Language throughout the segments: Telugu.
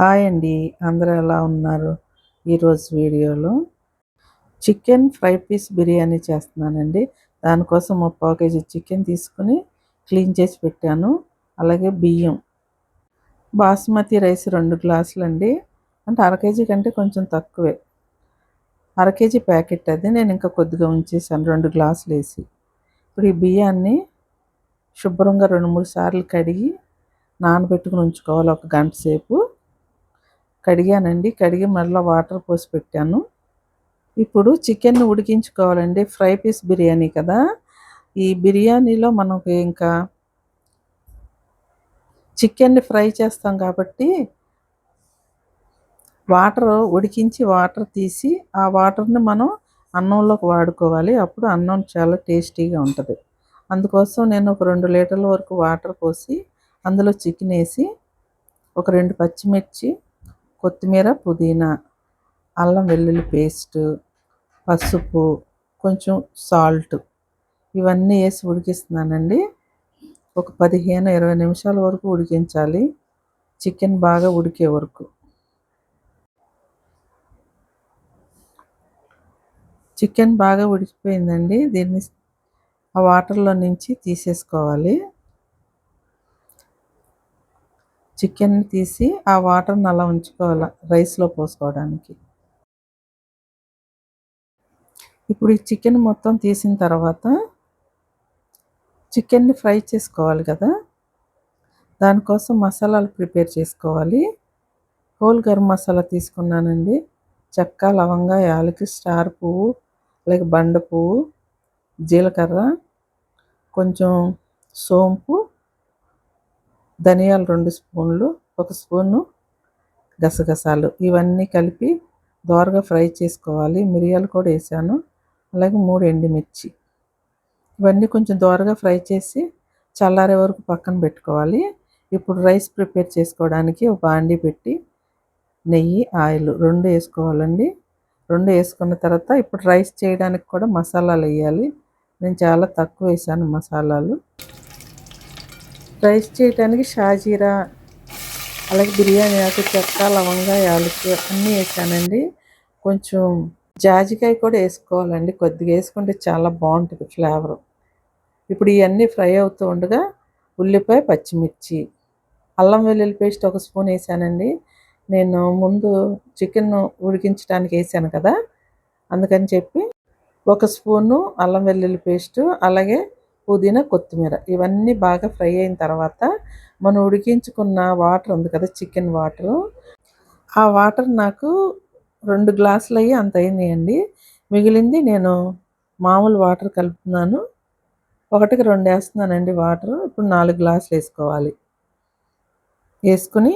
హాయ్ అండి. అందరూ ఎలా ఉన్నారు? ఈరోజు వీడియోలో చికెన్ ఫ్రై పీస్ బిర్యానీ చేస్తున్నానండి. దానికోసం ఒక పావు కేజీ చికెన్ తీసుకుని క్లీన్ చేసి పెట్టాను. అలాగే బియ్యం. బాస్మతి రైస్ రెండు గ్లాసులు అండి అంటే అర కేజీ కంటే కొంచెం తక్కువే. అర కేజీ ప్యాకెట్ అది. నేను ఇంకా కొద్దిగా ఉంచేసాను. రెండు గ్లాసులు వేసి. ఇప్పుడు ఈ బియ్యాన్ని శుభ్రంగా రెండు మూడు సార్లు కడిగి నానబెట్టుకుని ఉంచుకోవాలి. ఒక గంట సేపు. కడిగానండి. కడిగి మళ్ళీ వాటర్ పోసి పెట్టాను. ఇప్పుడు చికెన్ ఉడికించుకోవాలండి. ఫ్రై పీస్ బిర్యానీ కదా. ఈ బిర్యానీలో మనకు ఇంకా చికెన్ని ఫ్రై చేస్తాం కాబట్టి వాటర్ ఉడికించి వాటర్ తీసి ఆ వాటర్ని మనం అన్నంలోకి వాడుకోవాలి. అప్పుడు అన్నం చాలా టేస్టీగా ఉంటుంది. అందుకోసం నేను ఒక రెండు లీటర్ల వరకు వాటర్ పోసి అందులో చికెన్ వేసి ఒక రెండు పచ్చిమిర్చి కొత్తిమీర పుదీనా అల్లం వెల్లుల్లి పేస్టు పసుపు కొంచెం సాల్ట్ ఇవన్నీ వేసి ఉడికిస్తున్నానండి. ఒక పదిహేను ఇరవై నిమిషాల వరకు ఉడికించాలి. చికెన్ బాగా ఉడికే వరకు. చికెన్ బాగా ఉడికిపోయిందండి. దీన్ని ఆ వాటర్లో నుంచి తీసేసుకోవాలి. చికెన్ తీసి ఆ వాటర్ని అలా ఉంచుకోవాలి రైస్లో పోసుకోవడానికి. ఇప్పుడు ఈ చికెన్ మొత్తం తీసిన తర్వాత చికెన్ని ఫ్రై చేసుకోవాలి కదా. దానికోసం మసాలాలు ప్రిపేర్ చేసుకోవాలి. హోల్ గరం మసాలా తీసుకున్నానండి. చెక్క లవంగ యాలకి స్టార్ పువ్వు అలాగే బండ పువ్వు జీలకర్ర కొంచెం సోంపు ధనియాలు రెండు స్పూన్లు ఒక స్పూను గసగసాలు. ఇవన్నీ కలిపి దోరగా ఫ్రై చేసుకోవాలి. మిరియాలు కూడా వేసాను. అలాగే మూడు ఎండుమిర్చి. ఇవన్నీ కొంచెం దోరగా ఫ్రై చేసి చల్లారే వరకు పక్కన పెట్టుకోవాలి. ఇప్పుడు రైస్ ప్రిపేర్ చేసుకోవడానికి ఒక బాండి పెట్టి నెయ్యి ఆయిల్ రెండు వేసుకోవాలండి. రెండు వేసుకున్న తర్వాత ఇప్పుడు రైస్ చేయడానికి కూడా మసాలాలు వేయాలి. నేను చాలా తక్కువ వేసాను మసాలాలు. రైస్ చేయడానికి షాజీరా అలాగే బిర్యానీ ఆకు చెక్క లవంగా యాలకి అన్నీ వేసానండి. కొంచెం జాజికాయ కూడా వేసుకోవాలండి. కొద్దిగా వేసుకుంటే చాలా బాగుంటుంది ఫ్లేవర్. ఇప్పుడు ఇవన్నీ ఫ్రై అవుతూ ఉండగా ఉల్లిపాయ పచ్చిమిర్చి అల్లం వెల్లుల్లి పేస్ట్ ఒక స్పూన్ వేసానండి. నేను ముందు చికెన్ ఉడికించడానికి వేసాను కదా అందుకని చెప్పి ఒక స్పూను అల్లం వెల్లుల్లి పేస్టు అలాగే పుదీనా కొత్తిమీర ఇవన్నీ బాగా ఫ్రై అయిన తర్వాత మనం ఉడికించుకున్న వాటర్ ఉంది కదా చికెన్ వాటరు. ఆ వాటర్ నాకు రెండు గ్లాసులు అయ్యి అంత అయినాయండి మిగిలింది నేను మామూలు వాటర్ కలుపుతున్నాను. ఒకటికి రెండు వేస్తున్నానండి వాటర్. ఇప్పుడు నాలుగు గ్లాసులు వేసుకోవాలి. వేసుకుని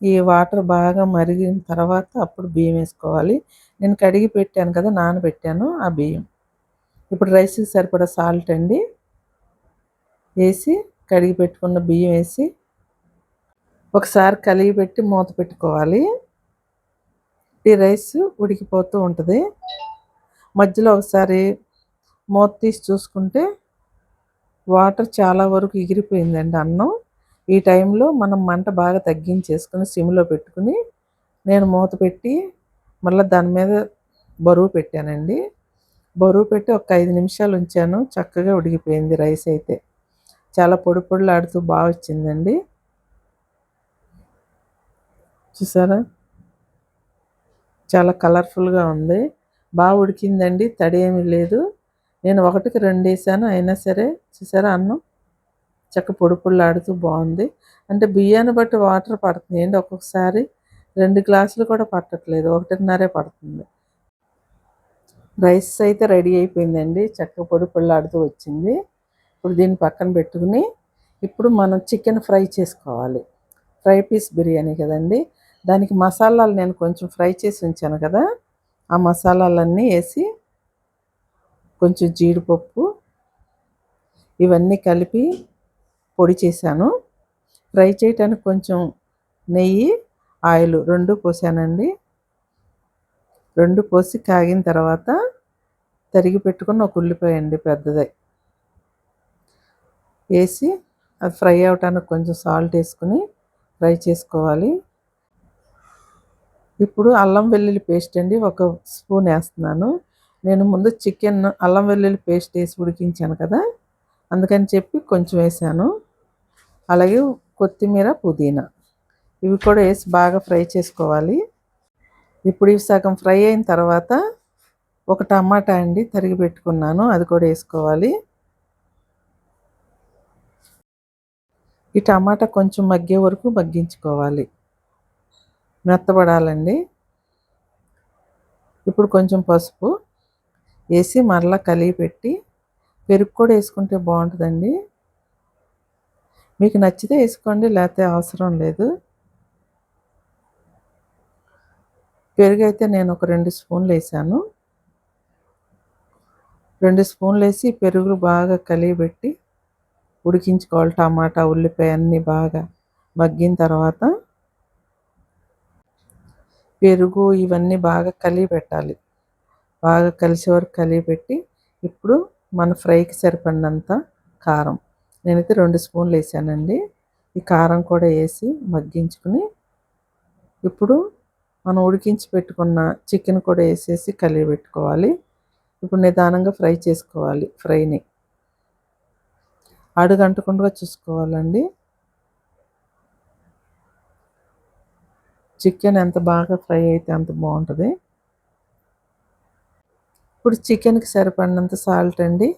ఈ వాటర్ బాగా మరిగిన తర్వాత అప్పుడు బియ్యం వేసుకోవాలి. నేను కడిగి పెట్టాను కదా నానబెట్టాను ఆ బియ్యం. ఇప్పుడు రైస్కి సరిపడా సాల్ట్ అండి. వేసి కడిగి పెట్టుకున్న బియ్యం వేసి ఒకసారి కలిగి పెట్టి మూత పెట్టుకోవాలి. ఈ రైస్ ఉడికిపోతూ ఉంటుంది. మధ్యలో ఒకసారి మూత తీసి చూసుకుంటే వాటర్ చాలా వరకు ఎగిరిపోయిందండి అన్నం. ఈ టైంలో మనం మంట బాగా తగ్గించేసుకుని సిమ్లో పెట్టుకుని నేను మూత పెట్టి మళ్ళీ దాని మీద బరువు పెట్టానండి. బరువు పెట్టి ఒక ఐదు నిమిషాలు ఉంచాను. చక్కగా ఉడికిపోయింది రైస్ అయితే. చాలా పొడి పొడిలాడుతూ బాగా వచ్చిందండి. చూసారా? చాలా కలర్ఫుల్గా ఉంది. బాగా ఉడికిందండి. తడి ఏమీ లేదు. నేను ఒకటికి రెండు వేసాను. అయినా సరే చూసారా అన్నం? చక్క పొడి పొడిలాడుతూ బాగుంది. అంటే బియ్యాన్ని బట్టి వాటర్ పడుతుంది ఏంటి ఒక్కొక్కసారి రెండు గ్లాసులు కూడా పట్టట్లేదు. ఒకటిన్నరే పడుతుంది. రైస్ అయితే రెడీ అయిపోయిందండి. చక్క పొడి పొళ్ళాడుతూ వచ్చింది. ఇప్పుడు దీన్ని పక్కన పెట్టుకుని ఇప్పుడు మనం చికెన్ ఫ్రై చేసుకోవాలి. ఫ్రై పీస్ బిర్యానీ కదండి. దానికి మసాలాలు నేను కొంచెం ఫ్రై చేసి ఉంచాను కదా. ఆ మసాలాలన్నీ వేసి కొంచెం జీడిపప్పు ఇవన్నీ కలిపి పొడి చేశాను. ఫ్రై చేయటానికి కొంచెం నెయ్యి ఆయిల్ రెండు పోసానండి. రెండు పోసి కాగిన తర్వాత తరిగి పెట్టుకున్న ఒక ఉల్లిపాయ అండి పెద్దది. వేసి అది ఫ్రై అవటానికి కొంచెం సాల్ట్ వేసుకుని ఫ్రై చేసుకోవాలి. ఇప్పుడు అల్లం వెల్లుల్లి పేస్ట్ అండి ఒక స్పూన్ వేస్తున్నాను. నేను ముందు చికెన్ అల్లం వెల్లుల్లి పేస్ట్ వేసి ఉడికించాను కదా అందుకని చెప్పి కొంచెం వేసాను. అలాగే కొత్తిమీర పుదీనా ఇవి కూడా వేసి బాగా ఫ్రై చేసుకోవాలి. ఇప్పుడు ఇవి సగం ఫ్రై అయిన తర్వాత ఒక టమాటా అండి తరిగి పెట్టుకున్నాను అది కూడా వేసుకోవాలి. ఈ టమాటా కొంచెం మగ్గే వరకు మగ్గించుకోవాలి. మెత్తబడాలండి. ఇప్పుడు కొంచెం పసుపు వేసి మరలా కలిగి పెట్టి పెరుగు కూడా వేసుకుంటే బాగుంటుందండి. మీకు నచ్చితే వేసుకోండి లేకపోతే అవసరం లేదు. పెరుగు అయితే నేను ఒక రెండు స్పూన్లు వేసాను. రెండు స్పూన్లు వేసి పెరుగు బాగా కలిగిపెట్టి ఉడికించుకోవాలి టమాటా ఉల్లిపాయ అన్నీ బాగా మగ్గిన తర్వాత పెరుగు ఇవన్నీ బాగా కలిగిపెట్టాలి బాగా కలిసే వరకు కలిగిపెట్టి ఇప్పుడు మన ఫ్రైకి సరిపడినంత కారం. నేనైతే రెండు స్పూన్లు వేసానండి ఈ కారం కూడా వేసి మగ్గించుకుని ఇప్పుడు మనం ఉడికించి పెట్టుకున్న చికెన్ కూడా వేసేసి కలిగి పెట్టుకోవాలి ఇప్పుడు నిదానంగా ఫ్రై చేసుకోవాలి ఫ్రైని. అడుగంటకుండా చూసుకోవాలండి. చికెన్ ఎంత బాగా ఫ్రై అయితే అంత బాగుంటుంది. ఇప్పుడు చికెన్కి సరిపడినంత సాల్ట్ అండి.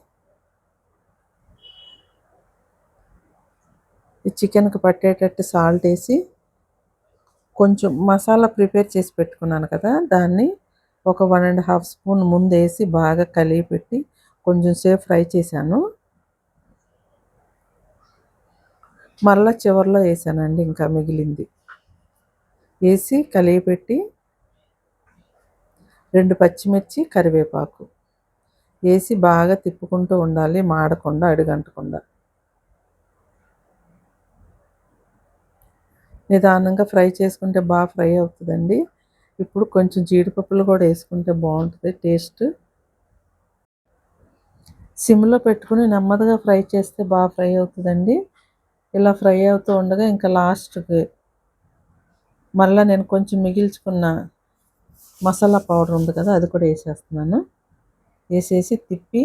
ఈ చికెన్కి పట్టేటట్టు సాల్ట్ వేసి కొంచెం మసాలా ప్రిపేర్ చేసి పెట్టుకున్నాను కదా దాన్ని. ఒక వన్ అండ్ హాఫ్ స్పూన్ ముందు వేసి బాగా కలిగి పెట్టి కొంచెం సేపు ఫ్రై చేశాను. మళ్ళీ చివరిలో వేసానండి ఇంకా మిగిలింది. వేసి కలిగి పెట్టి రెండు పచ్చిమిర్చి కరివేపాకు వేసి బాగా తిప్పుకుంటూ ఉండాలి మాడకుండా అడుగంటకుండా. నిదానంగా ఫ్రై చేసుకుంటే బాగా ఫ్రై అవుతుందండి. ఇప్పుడు కొంచెం జీడిపప్పులు కూడా వేసుకుంటే బాగుంటుంది టేస్ట్. సిమ్లో పెట్టుకుని నెమ్మదిగా ఫ్రై చేస్తే బాగా ఫ్రై అవుతుందండి. ఇలా ఫ్రై అవుతూ ఉండగా ఇంకా లాస్ట్కి మళ్ళీ నేను కొంచెం మిగిల్చుకున్న మసాలా పౌడర్ ఉంది కదా అది కూడా వేసేస్తున్నాను. వేసేసి తిప్పి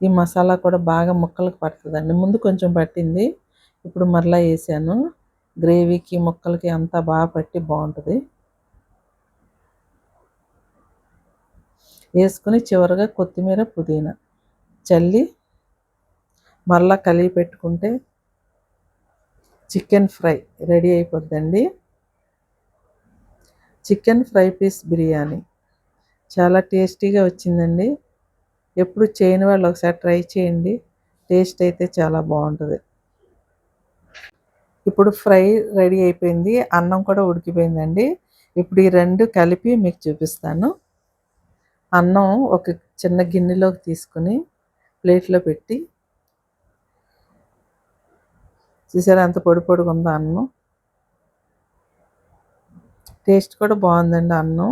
ఈ మసాలా కూడా బాగా ముక్కలకు పడుతుందండి. ముందు కొంచెం పట్టింది ఇప్పుడు మరలా వేసాను. గ్రేవీకి ముక్కలకి అంతా బాగా పట్టి బాగుంటుంది. వేసుకుని చివరిగా కొత్తిమీర పుదీనా చల్లి మరలా కలిగి పెట్టుకుంటే చికెన్ ఫ్రై రెడీ అయిపోద్దండి. చికెన్ ఫ్రై పీస్ బిర్యానీ చాలా టేస్టీగా వచ్చిందండి. ఎప్పుడు చేయని వాళ్ళు ఒకసారి ట్రై చేయండి. టేస్ట్ అయితే చాలా బాగుంటుంది. ఇప్పుడు ఫ్రై రెడీ అయిపోయింది. అన్నం కూడా ఉడికిపోయిందండి. ఇప్పుడు ఈ రెండు కలిపి మీకు చూపిస్తాను. అన్నం ఒక చిన్న గిన్నెలోకి తీసుకుని ప్లేట్లో పెట్టి చూసారా ఎంత పొడి పొడిగా ఉందో అన్నం. టేస్ట్ కూడా బాగుందండి అన్నం.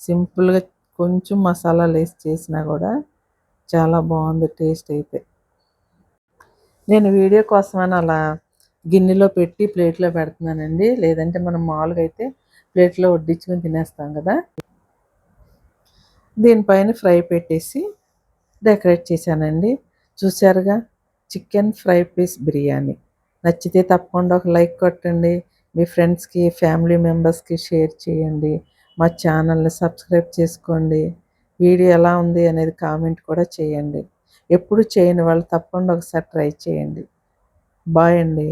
సింపుల్గా కొంచెం మసాలా వేసి చేసినా కూడా చాలా బాగుంది టేస్ట్ అయితే. నేను వీడియో కోసమని అలా గిన్నెలో పెట్టి ప్లేట్లో పెడుతున్నానండి. లేదంటే మనం మామూలుగా అయితే ప్లేట్లో వడ్డించుకొని తినేస్తాం కదా. దీనిపైన ఫ్రై పెట్టేసి డెకరేట్ చేశానండి. చూసారుగా చికెన్ ఫ్రై పీస్ బిర్యానీ. నచ్చితే తప్పకుండా ఒక లైక్ కొట్టండి. మీ ఫ్రెండ్స్కి ఫ్యామిలీ మెంబర్స్కి షేర్ చేయండి. మా ఛానల్ని సబ్స్క్రైబ్ చేసుకోండి. వీడియో ఎలా ఉంది అనేది కామెంట్ కూడా చేయండి. ఎప్పుడు చేయని వాళ్ళు తప్పకుండా ఒకసారి ట్రై చేయండి. బాయ్ అండి.